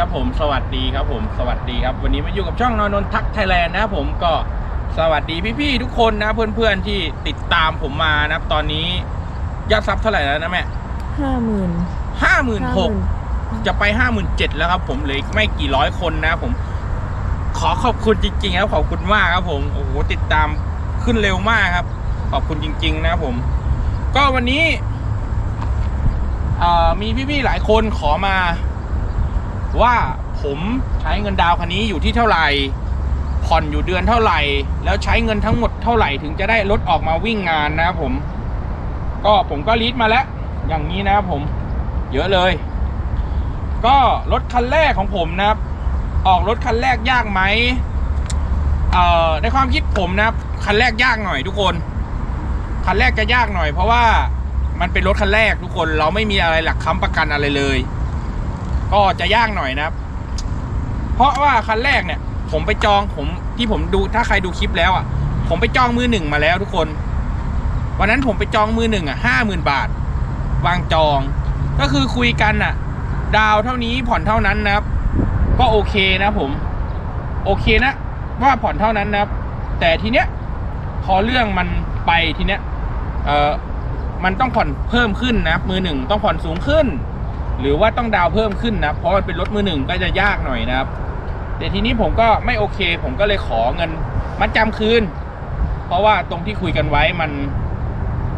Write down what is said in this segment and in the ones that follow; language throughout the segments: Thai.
ครับผมสวัสดีครับผมสวัสดีครับ วันนี้มาอยู่กับช่องนอนนท์ทักไทยแลนด์นะครับผมก็สวัสดีพี่ๆทุกคนนะเพื่อนๆที่ติดตามผมมานะครับตอนนี้ยอดซับเท่าไหร่แล้วนะแม่ห้าหมื่นห้าหมื่นหกจะไปห้าหมื่นเจ็ดแล้วครับผมเหลืออีกไม่กี่ร้อยคนนะครับผม ขอขอบคุณจริงๆครับขอบคุณมากครับผมโอ้โหติดตามขึ้นเร็วมากครับ ขอบคุณจริง ๆ นะครับผม ก็วันนี้เอ่อมีพี่ๆหลายคนขอมา ว่าผมใช้เงินดาวคันนี้อยู่ที่เท่าไหร่ผ่อนอยู่เดือนเท่าไหร่ แล้วใช้เงินทั้งหมดเท่าไหร่ถึงจะได้รถออกมาวิ่งงานนะครับผม ก็ผมก็ลิสต์มาแล้ว อย่างนี้นะครับผม เยอะเลย ก็รถคันแรกของผมนะครับ ออกรถคันแรกยากไหมเอ่อในความคิดผมนะครับคันแรกยากหน่อยทุกคน คันแรกจะยากหน่อย เพราะว่ามันเป็นรถคันแรกทุกคนเราไม่มีอะไรหลักค้ำประกันอะไรเลย ก็จะยากหน่อยนะครับ เพราะว่าคันแรกเนี่ย ผมไปจองผมที่ผมดูถ้าใครดูคลิปแล้วอะ ผมไปจองมือหนึ่งมาแล้วทุกคน วันนั้นผมไปจองมือหนึ่งอะห้าหมื่นบาท วางจอง ก็คือคุยกันอะ ดาวเท่านี้ผ่อนเท่านั้นนะครับ ก็โอเคนะผม โอเคนะว่าผ่อนเท่านั้นนะครับ แต่ทีเนี้ยพอเรื่องมันไปทีเนี้ยเออมันต้องผ่อนเพิ่มขึ้นนะครับมือหนึ่งต้องผ่อนสูงขึ้น หรือว่าต้องดาวเพิ่มขึ้นนะเพราะมันเป็นรถมือหนึ่งก็จะยากหน่อยนะครับแต่ทีนี้ผมก็ไม่โอเค ผมก็เลยขอเงินมัดจำคืน เพราะว่าตรงที่คุยกันไว้มัน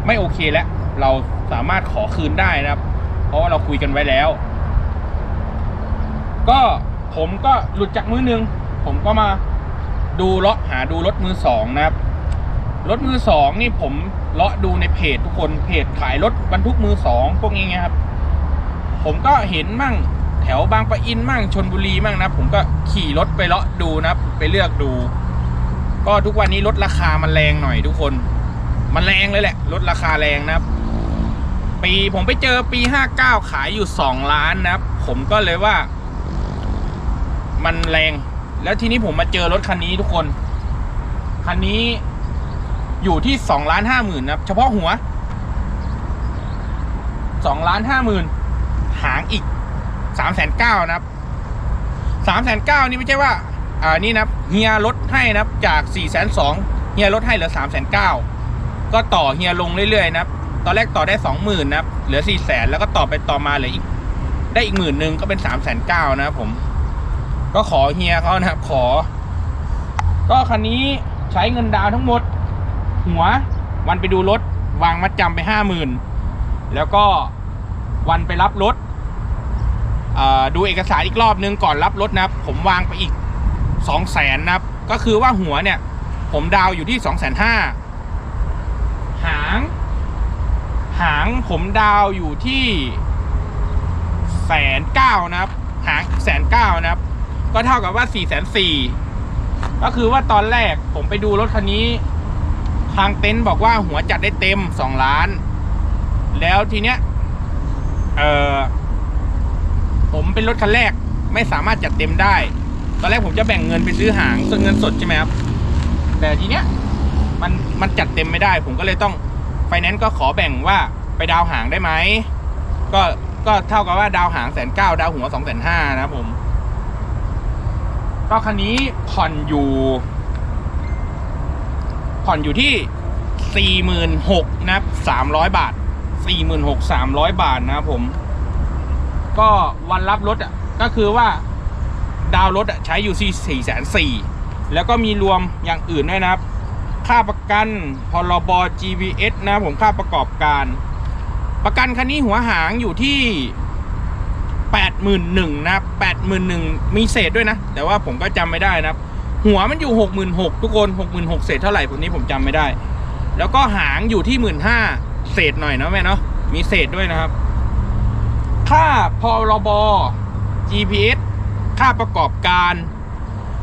ไม่โอเคแล้ว เราสามารถขอคืนได้นะครับ เพราะว่าเราคุยกันไว้แล้ว ก็ผมก็หลุดจากมือหนึ่งผมก็มาดูเลาะหาดูรถมือสองนะครับรถมือสองนี่ผมเลาะดูในเพจทุกคนเพจขายรถบรรทุกมือสองพวกนี้ไงครับ ผมก็เห็นมั่งแถวบางปะอินมั่งชนบุรีมั่งนะ ผมก็ขี่รถไปเลาะดูนะไปเลือกดู ก็ทุกวันนี้ลดราคามันแรงหน่อยทุกคน มันแรงเลยแหละลดราคาแรงนะปีผมไปเจอปีห้าเก้าขายอยู่สองล้านนะผมก็เลยว่า มันแรง แล้วทีนี้ผมมาเจอรถคันนี้ทุกคน คันนี้อยู่ที่สองล้านห้าหมื่นนะเฉพาะหัวสองล้านห้าหมื่น หางอีกสามแสนเก้านะครับสามแสนเก้านี่ไม่ใช่ว่าอ่านี่นะเฮียลดให้นะครับจากสี่แสนสองเฮียลดให้เหลือสามแสนเก้าก็ต่อเฮียลงเรื่อยๆนะครับตอนแรกต่อได้สองหมื่นนะครับเหลือสี่แสนแล้วก็ต่อไปต่อมาเหลืออีก ได้อีกหมื่นหนึ่งก็เป็นสามแสนเก้านะครับผม ก็ขอเฮียเขานะครับขอ ก็คันนี้ใช้เงินดาวทั้งหมด หัววันไปดูรถวางมัดจำไปห้าหมื่นแล้วก็วันไปรับรถ ดูเอกสารอีกรอบนึงก่อนรับรถนะครับ ผมวางไปอีกสองแสนนะครับ ก็คือว่าหัวเนี่ย ผมดาวอยู่ที่สองแสนห้าหาง หางผมดาวอยู่ที่แสนเก้านะครับ หางแสนเก้านะครับ ก็เท่ากับว่าสี่แสนสี่ก็คือว่าตอนแรกผมไปดูรถคันนี้ ทางเต็นท์บอกว่าหัวจัดได้เต็มสองล้าน แล้วทีเนี้ย เออ ผมเป็นรถคันแรกไม่สามารถจัดเต็มได้ ตอนแรกผมจะแบ่งเงินไปซื้อหางซื้อเงินสดใช่ไหมครับ แต่ทีเนี้ยมันมันจัดเต็มไม่ได้ ผมก็เลยต้องไฟแนนซ์ก็ขอแบ่งว่าไปดาวหางได้ไหมก็ก็เท่ากับว่าดาวหางแสนเก้าดาวหัวสองแสนห้านะครับผมก็คันนี้ผ่อนอยู่ ผ่อนอยู่ที่สี่หมื่นหกนะครับสามร้อยบาทสี่หมื่นหกสามร้อยบาทนะครับผม ก็วันรับรถอะก็คือว่าดาวรถอะใช้อยู่ที่สี่แสนสี่แล้วก็มีรวมอย่างอื่นด้วยนะครับ ค่าประกันพรบ GBS นะผมค่าประกอบการ ประกันคันนี้หัวหางอยู่ที่แปดหมื่นหนึ่งนะแปดหมื่นหนึ่งมีเศษด้วยนะ แต่ว่าผมก็จำไม่ได้นะครับ หัวมันอยู่หกหมื่นหกทุกคนหกหมื่นหกเศษเท่าไหร่ผมนี้ผมจำไม่ได้ แล้วก็หางอยู่ที่หมื่นห้าเศษหน่อยนะแม่เนาะมีเศษด้วยนะครับ ค่าพรบ GPS ค่าประกอบการ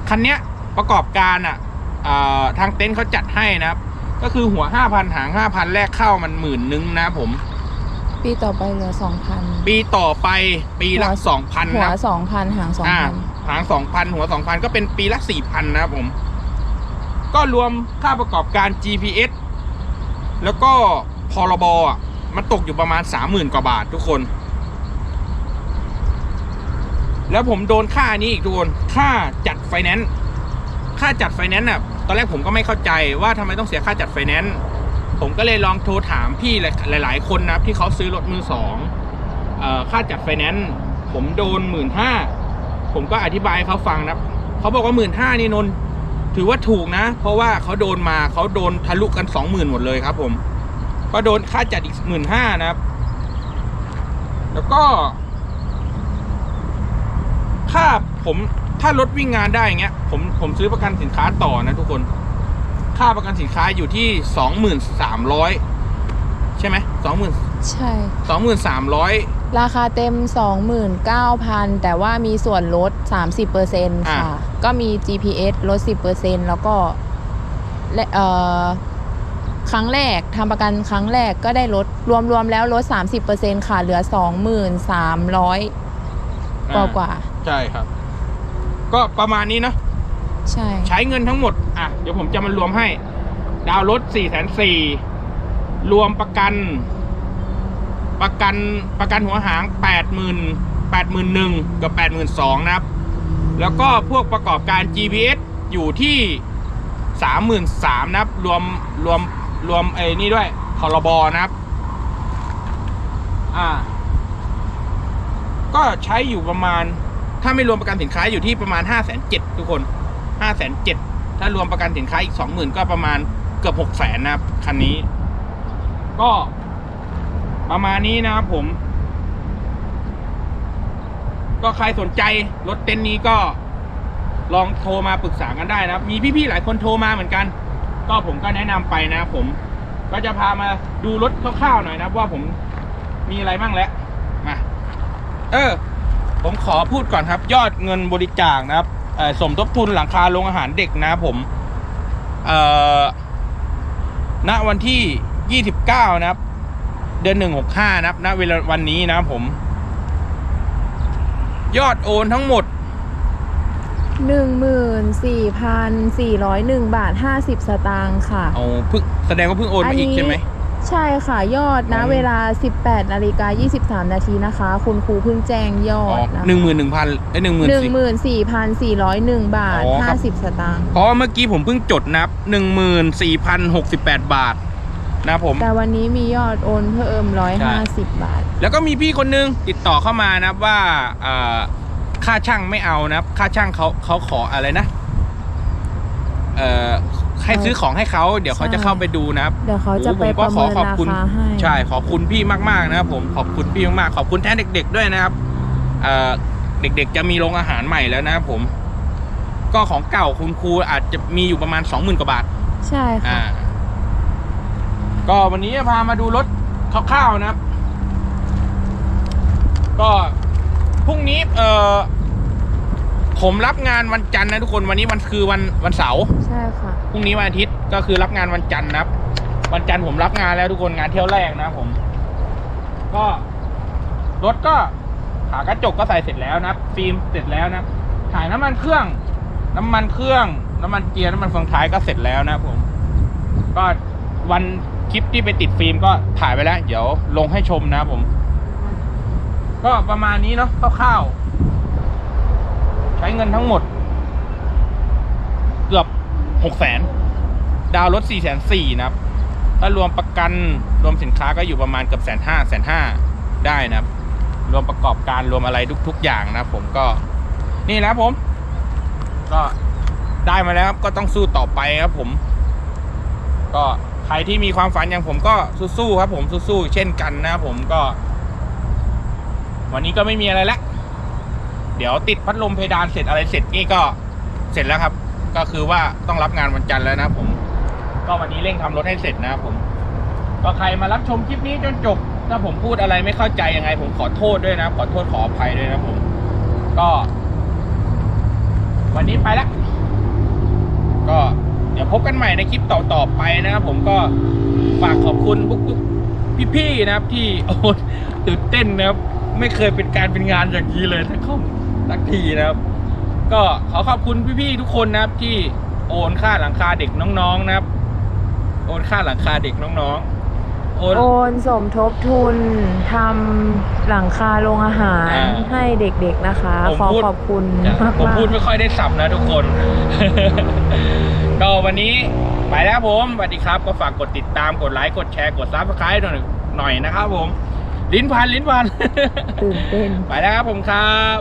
คันเนี้ยประกอบการอะ่ะทางเต็นท์เขาจัดให้นะครับ ก็คือหัวห้าพันหางห้าพันแรกเข้ามันหมื่นนึงนะครับผม ปีต่อไปเหลือสองพันปีต่อไปปีละสองพันหัวนะสองพันหางสองอ่าพันหางสองพันหัวสองพันก็เป็นปีละสี่พันนะครับผม ก็รวมค่าประกอบการ GPS แล้วก็พรบอะมันตกอยู่ประมาณสามหมื่นกว่าบาททุกคน แล้วผมโดนค่านี้อีกทุกคนค่าจัดไฟแนนซ์ค่าจัดไฟแนนซ์อะตอนแรกผมก็ไม่เข้าใจว่าทำไมต้องเสียค่าจัดไฟแนนซ์ผมก็เลยลองโทรถามพี่หลาย ๆ คนนะครับที่เขาซื้อรถมือสองอค่าจัดไฟแนนซ์ผมโดนหมื่นห้าผมก็อธิบายเขาฟังนะเขาบอกว่าหมื่นห้านี่นนถือว่าถูกนะ เพราะว่าเขาโดนมาเขาโดนทะลุกันสองหมื่นหมดเลยครับ ผม ก็โดนค่าจัดอีกหมื่นห้านะครับ แล้วก็ ถ้าผมถ้ารถวิ่งงานได้อย่างเงี้ยผมผมซื้อประกันสินค้าต่อนะทุกคน ค่าประกันสินค้าอยู่ที่สองหมื่นสามร้อยใช่ไหมสองหมื่นใช่ สองหมื่นสามร้อยราคาเต็ม 29,000 แต่ว่ามีส่วนลด 30%ค่ะอ่าก็มี GPS ลด 10%แล้วก็และเอ่อครั้งแรกทำประกันครั้งแรกก็ได้ลดรวมๆแล้วลด 30%ค่ะ เหลือ 23,000กว่ากว่า ใช่ครับ ก็ประมาณนี้เนอะใช่ใช้เงินทั้งหมด อะ เดี๋ยวผมจะมารวมให้ ดาวน์รถสี่แสนสี่รวมประกัน ประกันประกันหัวหางแปดหมื่นแปดหมื่นหนึ่งกับแปดหมื่นสองนะครับ แล้วก็พวกประกอบการ GPS อยู่ที่สามหมื่นสามนะครับ รวมรวมรวมไอ้นี่ด้วยพรบนะครับ อ่า ก็ใช้อยู่ประมาณ ถ้าไม่รวมประกันสินค้าอยู่ที่ประมาณห้าแสนเจ็ดทุกคนห้าแสนเจ็ดถ้ารวมประกันสินค้าอีกสองหมื่นก็ประมาณเกือบหกแสนนะครับคันนี้ ก็ประมาณนี้นะครับผม ก็ใครสนใจรถเต็นนี้ก็ลองโทรมาปรึกษากันได้นะครับ มีพี่ๆหลายคนโทรมาเหมือนกัน ก็ผมก็แนะนำไปนะครับผม ก็จะพามาดูรถคร่าวๆหน่อยนะครับว่าผมมีอะไรบ้างแล้วมาเออ ผมขอพูดก่อนครับ ยอดเงินบริจาคนะครับเอ่อสมทบทุนหลังคาโรงอาหารเด็กนะครับผมเอ่อณวันที่ 29 นะครับ เดือน 165 นะครับณเวลาวันนี้นะครับผม ยอดโอนทั้งหมด 14,401 บาท 50 สตางค์ค่ะ เอาเพิ่งแสดงว่าเพิ่งโอนมาอีกใช่ไหม ใช่ค่ะยอดนะอ๋อเวลา 18นาฬิกา23 นาทีนะคะ คุณครูเพิ่งแจ้งยออ๋อดนะคะหนึ่งหมื่นหนึ่งพันไอ้หนึ่งหมื่นสี่14,401บาทอ๋อครับ50สตางค์เพราะว่าเมื่อกี้ผมเพิ่งจดนับหนึ่งหมื่นสี่พันหกสิบแปดบาทนะครับผม แต่วันนี้มียอดโอนเพิ่ม150บาท แล้วก็มีพี่คนนึงติดต่อเข้ามานะครับว่าเอ่อค่าช่างไม่เอานะครับค่าช่างเขาเขาขออะไรนะเอ่อ ให้ซื้อของให้เขาเดี๋ยวเขาจะเข้าไปดูนะครับเดี๋ยวเขาจะไปโอ้ผมปก็ระขอเมินขอบราคุณคาให้ใช่ขอบคุณพี่มากๆนะครับผมขอบคุณพี่มากๆขอบคุณแทนเด็ก ๆ ด้วยนะครับเอ่อเด็กๆจะมีโรงอาหารใหม่แล้วนะครับผม ก็ของเก่าคุณครูอาจจะมีอยู่ประมาณสองหมื่นกว่าบาท ใช่ค่ะอ่าก็วันนี้จะพามาดูรถคร่าวๆนะครับ ก็พรุ่งนี้เอ่อ ผมรับงานวันจันทร์นะทุกคนวันนี้วันคือวันวันเสาร์ใช่ค่ะ พรุ่งนี้วันอาทิตย์ก็คือรับงานวันจันทร์นะครับ วันจันทร์ผมรับงานแล้วทุกคนงานเที่ยวแรกนะครับผม ก็รถก็ขากระจกก็ใส่เสร็จแล้วนะครับฟิล์มเสร็จแล้วนะครับถ่ายน้ำมันเครื่อง น้ำมันเครื่อง น้ำมันเกียร์น้ำมันเฟืองท้ายก็เสร็จแล้วนะครับผม ก็วันคลิปที่ไปติดฟิล์มก็ถ่ายไปแล้ว เดี๋ยวลงให้ชมนะครับผม ก็ประมาณนี้เนาะคร่าวๆ ใช้เงินทั้งหมด เกือบหกแสนดาวรถสี่แสนสี่นะครับ ถ้ารวมประกันรวมสินค้าก็อยู่ประมาณเกือบแสนห้าแสนห้าได้นะครับ รวมประกอบการรวมอะไรทุก ๆ อย่างนะผมก็นี่นะผม ก็ได้มาแล้วครับก็ต้องสู้ต่อไปครับผม ก็ใครที่มีความฝันอย่างผมก็สู้ๆครับ ผมสู้ๆเช่นกันนะครับผมก็ วันนี้ก็ไม่มีอะไรแล้ว เดี๋ยวติดพัดลมเพดานเสร็จอะไรเสร็จนี่ก็เสร็จแล้วครับ ก็คือว่าต้องรับงานวันจันทร์แล้วนะผม ก็วันนี้เร่งทำรถให้เสร็จนะผม ก็ใครมารับชมคลิปนี้จนจบ ถ้าผมพูดอะไรไม่เข้าใจยังไง ผมขอโทษด้วยนะ ขอโทษขออภัยด้วยนะผม ก็ วันนี้ไปแล้วก็เดี๋ยวพบกันใหม่ในคลิปต่อๆไปนะครับผมก็ฝากขอบคุณพวกพี่ๆนะครับ ที่โอ้ตื่นเต้นนะครับ ไม่เคยเป็นการเป็นงานอย่างนี้เลยสักข้ สักทีนะครับ ก็ขอขอบคุณพี่ๆทุกคนนะครับ ที่โอนค่าหลังคาเด็กน้องๆนะครับ โอนค่าหลังคาเด็กน้องๆ โอโอนโอนสมทบทุนทำหลังคาโรงอาหารอ่าให้เด็กๆนะคะ ผมขอพูด ขอบคุณจ้ะมากผมๆพูดไม่ค่อยได้สับนะทุกคน ก็วันนี้ไปแล้วครับผมสวัสดีครับ ก็ฝากกดติดตามกดไลค์กดแชร์กดซับสไครต์หน่อยหน่อยนะครับผม ลิ้นพันลิ้นพันตื่นเต้น ไปแล้วครับผมครับ